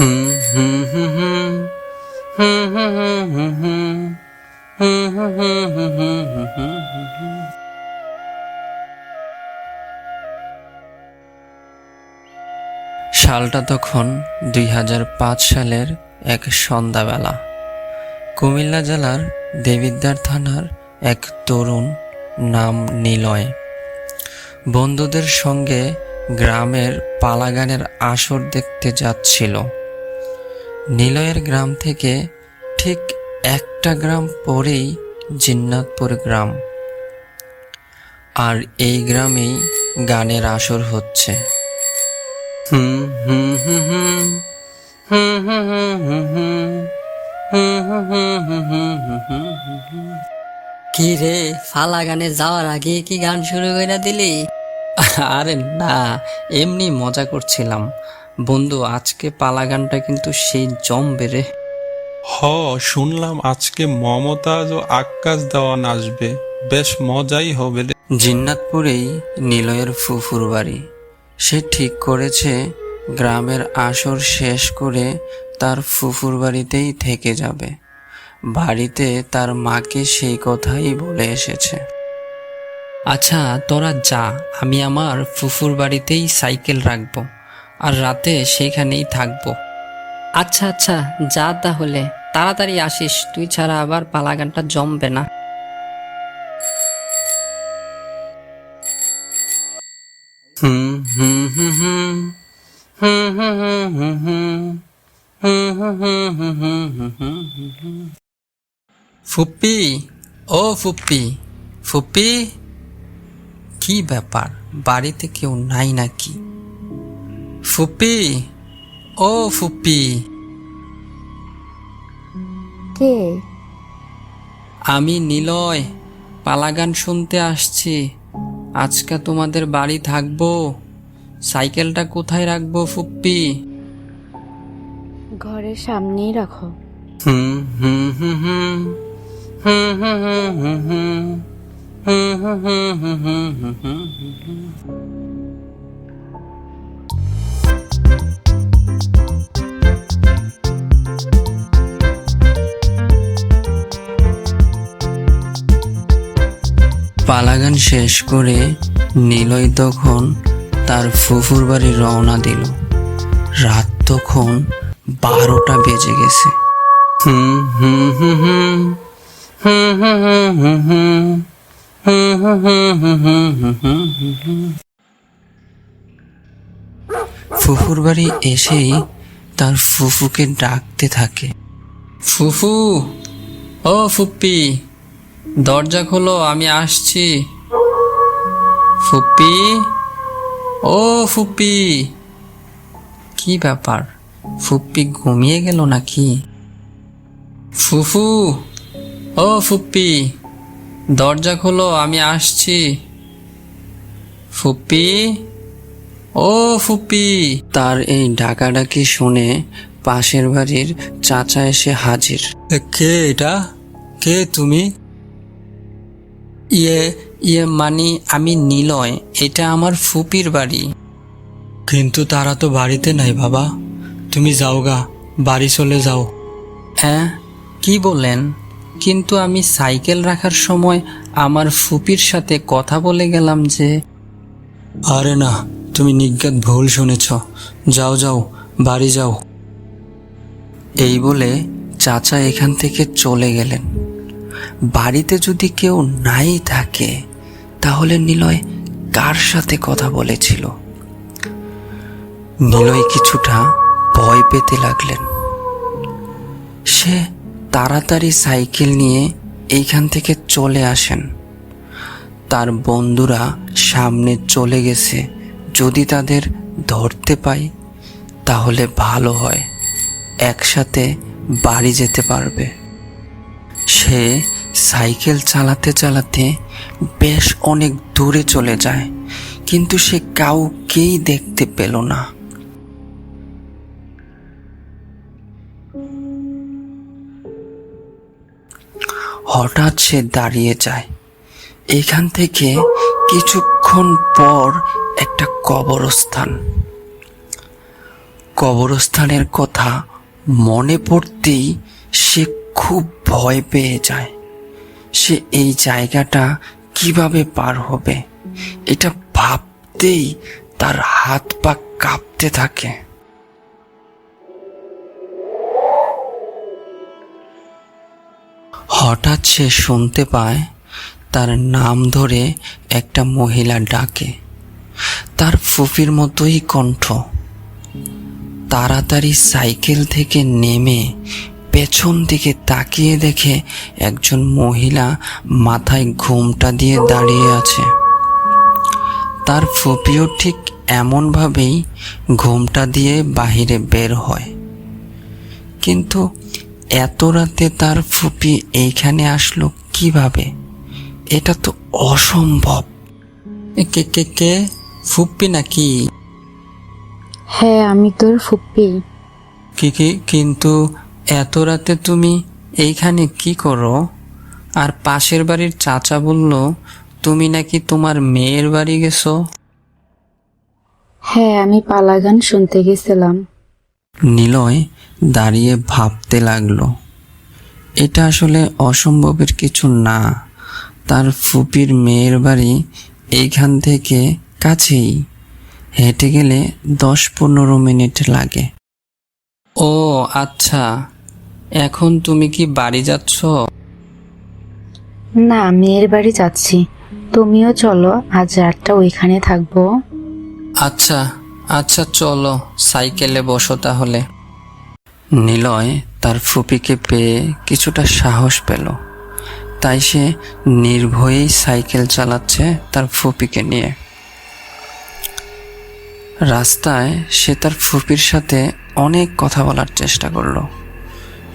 সালটা তখন দুই হাজার পাঁচ সালের এক সন্ধ্যাবেলা। কুমিল্লা জেলার দেবিদ্বার থানার এক তরুণ নাম নিলয়। বন্ধুদের সঙ্গে গ্রামের পালাগানের আসর দেখতে যাচ্ছিল। নিলয়ের গ্রাম থেকে ঠিক একটা গ্রাম পরেই জিন্নাতপুর গ্রাম আর এই গ্রামেই গানের আসর হচ্ছে হুম হুম হুম হুম হুম হুম হুম হুম হুম হুম হুম হুম হুম হুম হুম হুম হুম কি রে ফালা গানে যাওয়ার আগে কি গান শুরু করে দিলি আরে না এমনি মজা করছিলাম বন্ধু আজকে পালা গানটা কিন্তু সেই জমবে রে। হ শুনলাম আজকে মমতাজ ও আকাশ দেওয়ান আসবে। বেশ মজাই হবে রে। জিন্নাতপুরেই নিলয়ের ফুফুর বাড়ি। সে ঠিক করেছে গ্রামের আসর শেষ করে তার ফুফুর বাড়িতেই থেকে যাবে। বাড়িতে তার মাকে সেই কথাই বলে এসেছে। আচ্ছা তোরা যা আমি আমার ফুফুর বাড়িতেই সাইকেল রাখব। আর রাতে সেইখানেই থাকব আচ্ছা আচ্ছা যা তাহলে তাড়াতাড়ি আসিস তুই ছাড়া আবার পালাগানটা জমবে না হুম হুম হুম হুম হুম হুম হুম হুম। ফুপ্পি ও ফুপ্পি ফুপ্পি কি ব্যাপার বাড়িতে কেউ নাই নাকি ফুপ্পি ও ফুপ্পি কে আমি নিলয় পালাগান শুনতে আসছি আজকে তোমাদের বাড়ি থাকব সাইকেলটা কোথায় রাখব ফুপ্পি ঘরের সামনেই রাখো হুম হুম হুম হুম হুম হুম হুম হুম হুম হুম হুম হুম হুম হুম হুম পালাগান শেষ করে নিলয় তখন তার ফুফুর বাড়ি রওনা দিল রাত তখন বারোটা বেজে গেছে হুম হুম হুম হুম হুম হুম হুম হুম। ফুফুর বাড়ি এসেই তার ফুফুকে ডাকতে থাকে ফুফু ও ফুপ্পি দরজা খোলো, আমি আসছি। ফুপ্পি? ও, ফুপ্পি। কি ব্যাপার? ফুপ্পি ঘুমিয়ে গেল নাকি? ফুফু? ও, ফুপ্পি। দরজা খোলো, আমি আসছি। ফুপ্পি? ও, ফুপ্পি। তার এই ডাকাডাকি শুনে পাশের বাড়ির চাচা এসে হাজির। কে এটা? কে তুমি? ইয়ে ইয়ে মানি আমি নিলয় এটা আমার ফুপির বাড়ি। কিন্তু তারা তো বাড়িতে নাই বাবা। তুমি যাও গা বাড়ি চলে যাও। হ্যাঁ কি বলেন? কিন্তু আমি সাইকেল রাখার সময় আমার ফুপির সাথে কথা বলে গেলাম যে আরে না তুমি নিজ্ঞাত ভুল শুনেছ। যাও যাও বাড়ি যাও। এই বলে চাচা এখান থেকে চলে গেলেন। বাড়িতে যদি কেউ নাই থাকে, তাহলে নিলয় কার সাথে কথা বলেছিল? নিলয় কিছুটা ভয় পেতে লাগলেন। সে তাড়াতাড়ি সাইকেল নিয়ে এইখান থেকে চলে আসেন। তার বন্ধুরা সামনে চলে গেছে। যদি তাদের ধরতে পাই, তাহলে ভালো হয়, একসাথে বাড়ি যেতে পারবে। সে সাইকেল চালাতে চালাতে বেশ অনেক দূরে চলে যায়, কিন্তু সে কাউকেই দেখতে পেল না। হঠাৎ সে দাঁড়িয়ে যায়। এখান থেকে কিছুক্ষণ পর একটা কবরস্থান। কবরস্থানের কথা মনে পড়তেই সে খুব ভয় পেয়ে যায়। সে এই জায়গাটা কীভাবে পার হবে? এটা ভাবতেই তার হাত পা কাঁপতে থাকে। হঠাৎ সে শুনতে পায়, তার নাম ধরে একটা মহিলা ডাকে। তার ফুফির মতোই কণ্ঠ। তাড়াতাড়ি সাইকেল থেকে নেমে পেছন দিকে তাকিয়ে দেখে একজন মহিলা মাথায় ঘুমটা দিয়ে দাঁড়িয়ে আছে। তার ফুপিও ঠিক এমনভাবেই ঘুমটা দিয়ে বাহিরে বের হয়। কিন্তু এত রাতে তার ফুপি এইখানে আসলো কীভাবে? এটা তো অসম্ভব। কে কে কে? ফুপ্পি নাকি? হ্যাঁ আমি তোর ফুপ্পি কি কি? কিন্তু এত রাতে তুমি এইখানে কি করো? আর পাশের বাড়ির চাচা বলল তুমি নাকি তোমার মেয়ের বাড়ি গেছো? হ্যাঁ আমি পালা গান শুনতে গেছিলাম। নিলয় দাঁড়িয়ে ভাবতে লাগল। এটা আসলে অসম্ভবের কিছু না। তার ফুপির মেয়ের বাড়ি এইখান থেকে কাছেই। হেঁটে গেলে দশ পনেরো মিনিট লাগে। ও আচ্ছা। এখন তুমি কি বাড়ি যাচ্ছ? না মেয়ের বাড়ি যাচ্ছি। তুমিও চলো আজ রাতটা ওইখানে থাকব। আচ্ছা আচ্ছা চলো সাইকেলে বসো তাহলে। নিলয় তার ফুপিকে পেয়ে কিছুটা সাহস পেল। তাই সে নির্ভয়েই সাইকেল চালাচ্ছে তার ফুপিকে নিয়ে। রাস্তায় সে তার ফুপির সাথে অনেক কথা বলার চেষ্টা করল।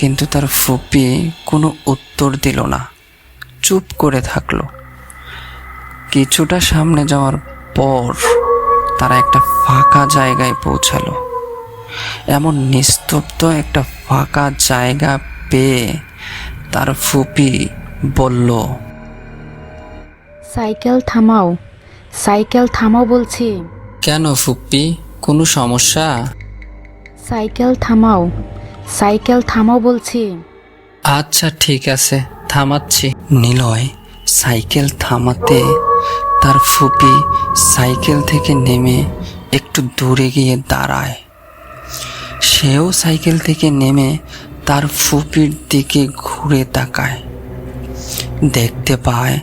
কিন্তু তার ফুপি কোনো উত্তর দিল না। চুপ করে থাকল। কিছুটা সামনে যাওয়ার পর তারা একটা ফাঁকা জায়গায় পৌঁছালো। এমন নিস্তব্ধ একটা ফাঁকা জায়গা পেয়ে তার ফুপি বলল সাইকেল থামাও সাইকেল থামাও বলছি। কেন ফুপ্পি কোনো সমস্যা? সাইকেল থামাও সাইকেল থামাও বলছি। আচ্ছা ঠিক আছে, থামাচ্ছি। নিলয়, সাইকেল থামাতে তার ফুপি সাইকেল থেকে নেমে একটু দূরে গিয়ে দাঁড়ায়। সেও সাইকেল থেকে নেমে তার ফুপির দিকে ঘুরে তাকায়। দেখতে পায়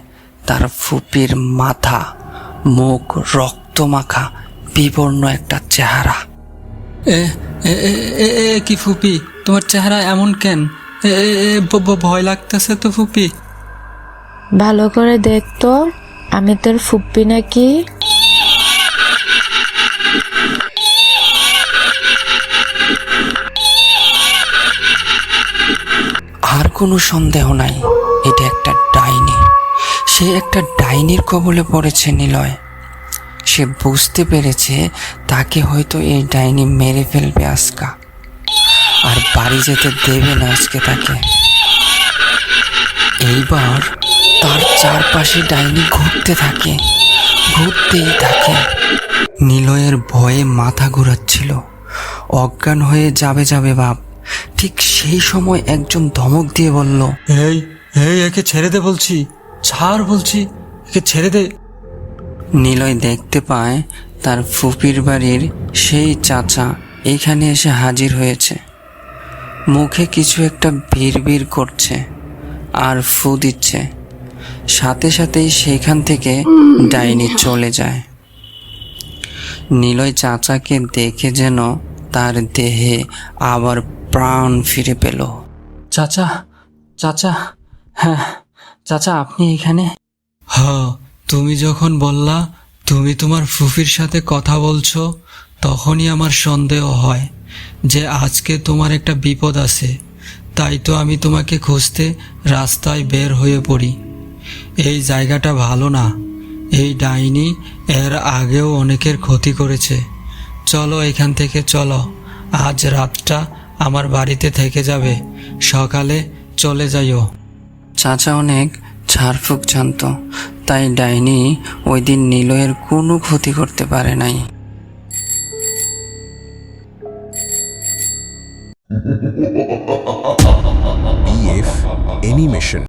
তার ফুপির মাথা, মুখ, রক্তমাখা, বিবর্ণ একটা চেহারা। এ এ কি ফুপি? তোমার চেহারা এমন কেন? ভয় লাগতেছে তো ফুপি। ভালো করে দেখতো আমি তোর ফুপ্পি নাকি? আর কোনো সন্দেহ নাই এটা একটা ডাইনি। সে একটা ডাইনির কবলে পড়েছে নিলয়। সে বুঝতে পেরেছে তাকে হয়তো এই ডাইনি মেরে ফেলবে আজকা। আর বাড়ি যেতে দেবে না আজকে তাকে। এইবার তার চারপাশে ডাইনি ঘুরতে থাকে, ঘুরতেই থাকে। নিলয়ের ভয়ে মাথা ঘোরাচ্ছিল। অজ্ঞান হয়ে যাবে যাবে বাপ। ঠিক সেই সময় একজন ধমক দিয়ে বলল, এই এই, একে ছেড়ে দে বলছি। ছাড় বলছি, একে ছেড়ে দে। নিলয় দেখতে পায় তার ফুপির বাড়ির সেই চাচা এখানে এসে হাজির হয়েছে। মুখে কিছু একটা বিড় করছে আর ফু দিচ্ছে। সাথে সাথেই সেখান থেকে ডাইনি চলে যায়। নিলয় চাচাকে দেখে যেন তার দেহে আবার প্রাণ ফিরে পেল। চাচা চাচা হ্যাঁ চাচা আপনি এখানে? হ তুমি যখন বললা, তুমি তোমার ফুফির সাথে কথা বলছো, তখনই আমার সন্দেহ হয় যে আজকে তোমার একটা বিপদ আছে। তাই তো আমি তোমাকে খুঁজতে রাস্তায় বের হয়ে পড়ি। এই জায়গাটা ভালো না। এই ডাইনি এর আগেও অনেকের ক্ষতি করেছে। চলো এখান থেকে চলো। আজ রাতটা আমার বাড়িতে থেকে যাবে। সকালে চলে যাইও। চাচা অনেক ঝাড়ফুঁক জানত। তাই ডাইনি ওই দিন নিলয়ের কোনো ক্ষতি করতে পারে নাই। অ্যানিমেশন